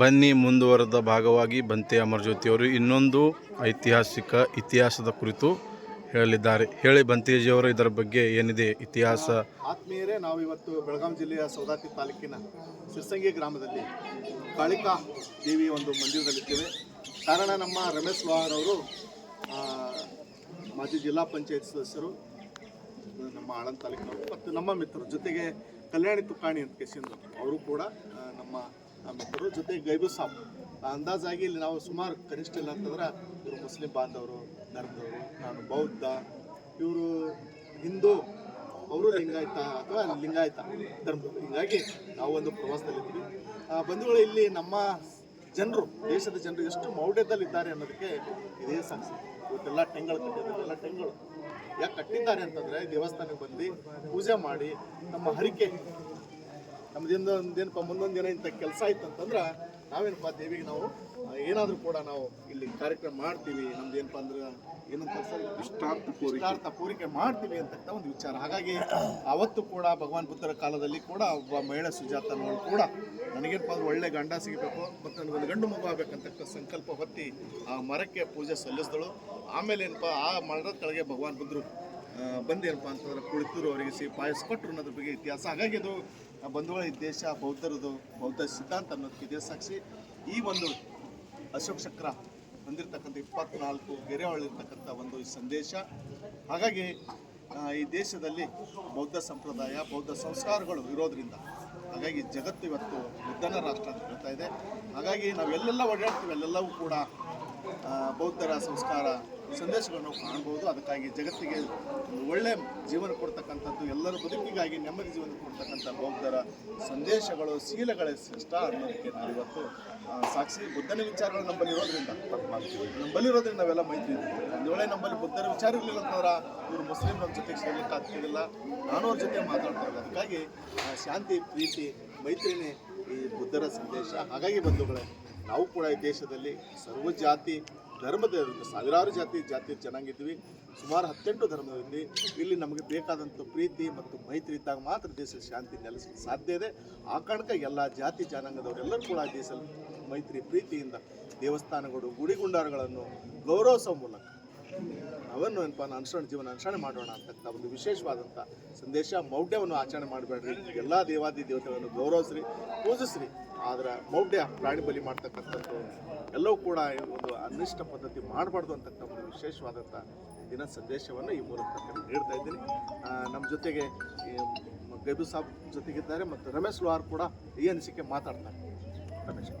ಬನ್ನಿ ಮುಂದುವರೆದ ಭಾಗವಾಗಿ ಬಂತೆ ಅಮರಜ್ಯೋತಿಯವರು ಇನ್ನೊಂದು ಐತಿಹಾಸಿಕ ಇತಿಹಾಸದ ಕುರಿತು ಹೇಳಲಿದ್ದಾರೆ. ಹೇಳಿ ಬಂತೇಜಿಯವರು ಇದರ ಬಗ್ಗೆ ಏನಿದೆ ಇತಿಹಾಸ? ಆತ್ಮೀಯರೇ ನಾವು ಇವತ್ತು ಬೆಳಗಾವಿ ಜಿಲ್ಲೆಯ ಸೌದಾತಿ ತಾಲೂಕಿನ ಸಿರ್ಸಂಗಿ ಗ್ರಾಮದಲ್ಲಿ ಕಾಳಿಕಾ ದೇವಿ ಒಂದು ಮಂದಿರದಲ್ಲಿದ್ದೇವೆ ಕಾರಣ ನಮ್ಮ ರಮೇಶ್ ಲೋಹಾರ್ ಅವರು ಮಾಜಿ ಜಿಲ್ಲಾ ಪಂಚಾಯತ್ ಸದಸ್ಯರು, ನಮ್ಮ ಆಳಂದ ತಾಲೂಕಿನವರು, ಮತ್ತು ನಮ್ಮ ಮಿತ್ರರು ಜೊತೆಗೆ ಕಲ್ಯಾಣಿ ತುಕ್ಕಾಣಿ ಅಂತ ಕೇಸಿಂದು ಅವರು ಕೂಡ ನಮ್ಮ ಮಿತ್ರರು ಜೊತೆಗೆ ಗೈಬು ಸಾಬ್ ಅಂದಾಜಾಗಿ ಇಲ್ಲಿ ನಾವು ಸುಮಾರು ಕನಿಷ್ಠ ಇಲ್ಲ ಅಂತಂದ್ರೆ ಇವರು ಮುಸ್ಲಿಂ ಬಾಂಧವರು ಧರ್ಮದವರು ನಾನು ಬೌದ್ಧ. ಇವರು ಹಿಂದೂ. ಅವರು ಲಿಂಗಾಯತ ಅಥವಾ ಲಿಂಗಾಯತ ಧರ್ಮದವರು. ಹೀಗಾಗಿ ನಾವು ಒಂದು ಪ್ರವಾಸದಲ್ಲಿದ್ದೀವಿ ಆ, ಬಂಧುಗಳು ಇಲ್ಲಿ ನಮ್ಮ ಜನರು ದೇಶದ ಜನರು ಎಷ್ಟು ಮೌಢ್ಯದಲ್ಲಿದ್ದಾರೆ ಅನ್ನೋದಕ್ಕೆ ಇದೇ ಸಾಕ್ಷಿ. ಇವತ್ತೆಲ್ಲ ಟೆಂಗಳು ಕಟ್ಟಿದ್ದಾರೆ. ಎಲ್ಲ ಟೆಂಗಳು. ಯಾಕೆ ಕಟ್ಟಿದ್ದಾರೆ ಅಂತಂದರೆ ದೇವಸ್ಥಾನಕ್ಕೆ ಬಂದು ಪೂಜೆ ಮಾಡಿ ನಮ್ಮ ಹರಿಕೆ ನಮ್ದಿಂದ ಒಂದೇನಪ್ಪ ಮುಂದೊಂದು ದಿನ ಇಂಥ ಕೆಲಸ ಆಯ್ತು ಅಂತಂದ್ರೆ ನಾವೇನಪ್ಪ ದೇವಿಗೆ ನಾವು ಏನಾದರೂ ಕೂಡ ನಾವು ಇಲ್ಲಿ ಕಾರ್ಯಕ್ರಮ ಮಾಡ್ತೀವಿ. ನಮ್ದು ಏನಪ್ಪ ಅಂದ್ರೆ ಏನಂತ ಇಷ್ಟಾರ್ಥ ಪೂರಿಕೆ ಇಷ್ಟಾರ್ಥ ಪೂರಿಕೆ ಮಾಡ್ತೀವಿ ಅಂತಕ್ಕಂಥ ಒಂದು ವಿಚಾರ. ಹಾಗಾಗಿ ಅವತ್ತು ಕೂಡ ಭಗವಾನ್ ಬುದ್ಧರ ಕಾಲದಲ್ಲಿ ಕೂಡ ಒಬ್ಬ ಮಹಿಳೆ ಸುಜಾತನವಳು ಕೂಡ ನನಗೇನಪ್ಪ ಅಂದ್ರೆ ಒಳ್ಳೆ ಗಂಡ ಸಿಗಬೇಕು ಮತ್ತು ನನಗೊಂದು ಗಂಡು ಮಗು ಆಗ್ಬೇಕಂತ ಸಂಕಲ್ಪ ಹೊತ್ತಿ ಆ ಮರಕ್ಕೆ ಪೂಜೆ ಸಲ್ಲಿಸಿದಳು. ಆಮೇಲೆ ಏನಪ್ಪ ಆ ಮರದ ಕೆಳಗೆ ಭಗವಾನ್ ಬುದ್ಧರು ಬಂದೇನಪ್ಪ ಅಂತಂದ್ರೆ ಕುಳಿತರು ಅವರಿಗೆ ಸಿ ಪಾಯಸ ಕೊಟ್ಟರು ಅನ್ನೋದ್ರ ಬಗ್ಗೆ ಇತಿಹಾಸ. ಹಾಗಾಗಿ ಅದು ಬಂಧುಗಳ ದೇಶ ಬೌದ್ಧರದು ಬೌದ್ಧ ಸಿದ್ಧಾಂತ ಅನ್ನೋದಕ್ಕೆ ಇದೇ ಸಾಕ್ಷಿ. ಈ ಒಂದು ಅಶೋಕ್ ಚಕ್ರ ಹೊಂದಿರತಕ್ಕಂಥ ಇಪ್ಪತ್ನಾಲ್ಕು ಗೆರೆ ಹೊಳಿರ್ತಕ್ಕಂಥ ಒಂದು ಸಂದೇಶ. ಹಾಗಾಗಿ ಈ ದೇಶದಲ್ಲಿ ಬೌದ್ಧ ಸಂಪ್ರದಾಯ, ಬೌದ್ಧ ಸಂಸ್ಕಾರಗಳು ಇರೋದ್ರಿಂದ ಹಾಗಾಗಿ ಜಗತ್ತು ಇವತ್ತು ಬುದ್ಧನ ರಾಷ್ಟ್ರ ಅಂತ ಹೇಳ್ತಾ ಇದೆ. ಹಾಗಾಗಿ ನಾವೆಲ್ಲೆಲ್ಲ ಓಡಾಡ್ತೀವಿ, ಅಲ್ಲೆಲ್ಲವೂ ಕೂಡ ಬೌದ್ಧರ ಸಂಸ್ಕಾರ ಸಂದೇಶಗಳನ್ನು ಕಾಣ್ಬೋದು. ಅದಕ್ಕಾಗಿ ಜಗತ್ತಿಗೆ ಒಳ್ಳೆ ಜೀವನ ಕೊಡ್ತಕ್ಕಂಥದ್ದು, ಎಲ್ಲರ ಬದುಕಿಗಾಗಿ ನೆಮ್ಮದಿ ಜೀವನ ಕೊಡ್ತಕ್ಕಂಥ ಬೌದ್ಧರ ಸಂದೇಶಗಳು, ಶೀಲಗಳೇ ಶ್ರೇಷ್ಠ ಅನ್ನೋದಕ್ಕೆ ನಾವು ಇವತ್ತು ಸಾಕ್ಷಿ ಬುದ್ಧನ ವಿಚಾರಗಳು ನಮ್ಮಲ್ಲಿ ಇರೋದ್ರಿಂದ ನಮ್ಮಲ್ಲಿ ಇರೋದ್ರಿಂದ ನಾವೆಲ್ಲ ಮೈತ್ರಿ. ಒಂದು ವೇಳೆ ನಮ್ಮಲ್ಲಿ ಬುದ್ಧರ ವಿಚಾರ ಇರಲಿಲ್ಲ ಅಂತಂದ್ರೆ ಇವರು ಮುಸ್ಲಿಂ ನಮ್ಮ ಜೊತೆಗೆ ಸೇರ್ಲಿಕ್ಕೆ ಆಗ್ತಿರಲಿಲ್ಲ. ನಾನು ಅವ್ರ ಜೊತೆ ಮಾತಾಡ್ತಾ ಇರೋದು ಅದಕ್ಕಾಗಿ ಶಾಂತಿ, ಪ್ರೀತಿ, ಮೈತ್ರಿನೇ ಈ ಬುದ್ಧರ ಸಂದೇಶ. ಹಾಗಾಗಿ ಬಂಧುಗಳೇ ನಾವು ಕೂಡ ಈ ದೇಶದಲ್ಲಿ ಸರ್ವ ಜಾತಿ, ಧರ್ಮದ ಸಾವಿರಾರು ಜಾತಿ ಜಾತಿ ಜನಾಂಗ ಇದ್ವಿ ಸುಮಾರು ಹತ್ತೆಂಟು ಧರ್ಮದಲ್ಲಿ ಇಲ್ಲಿ ನಮಗೆ ಬೇಕಾದಂಥ ಪ್ರೀತಿ ಮತ್ತು ಮೈತ್ರಿ ಇದ್ದಾಗ ಮಾತ್ರ ದೇಶದ ಶಾಂತಿ ನೆಲೆಸಲು ಸಾಧ್ಯ ಇದೆ. ಆ ಕಾರಣಕ್ಕೆ ಎಲ್ಲ ಜಾತಿ ಜನಾಂಗದವರೆಲ್ಲರೂ ಕೂಡ ದೇಶದಲ್ಲಿ ಮೈತ್ರಿ ಪ್ರೀತಿಯಿಂದ ದೇವಸ್ಥಾನಗಳು, ಗುಡಿಗುಂಡಾರಗಳನ್ನು ಗೌರವಿಸೋ ಮೂಲಕ ಅವನ್ನು ಏನಪ್ಪ ಅನುಸರಣ ಜೀವನ ಅನುಸರಣೆ ಮಾಡೋಣ ಅಂತಕ್ಕಂಥ ಒಂದು ವಿಶೇಷವಾದಂಥ ಸಂದೇಶ ಮೌಢ್ಯವನ್ನು ಆಚರಣೆ ಮಾಡಬೇಡ್ರಿ. ಎಲ್ಲ ದೇವಾದಿ ದೇವತೆಗಳನ್ನು ಗೌರವಿಸ್ರಿ, ಪೂಜಿಸ್ರಿ. ಆದರೆ ಮೌಢ್ಯ ಪ್ರಾಣಿ ಬಲಿ ಮಾಡ್ತಕ್ಕಂಥದ್ದು ಎಲ್ಲವೂ ಕೂಡ ಒಂದು ಅನಿಷ್ಟ ಪದ್ಧತಿ ಮಾಡಬಾರ್ದು ಅಂತಕ್ಕಂಥ ಒಂದು ವಿಶೇಷವಾದಂಥ ದಿನ ಸಂದೇಶವನ್ನು ಈ ಮೂಲಕ ನಾನು ನೀಡ್ತಾ ಇದ್ದೀನಿ. ನಮ್ಮ ಜೊತೆಗೆ ಗೈಬು ಸಾಬ್ ಜೊತೆಗಿದ್ದಾರೆ ಮತ್ತು ರಮೇಶ್ ಲೋಹಾರ್ ಕೂಡ ಈ ಅನಿಸಿಕೆ ಮಾತಾಡ್ತಾರೆ. ರಮೇಶ್.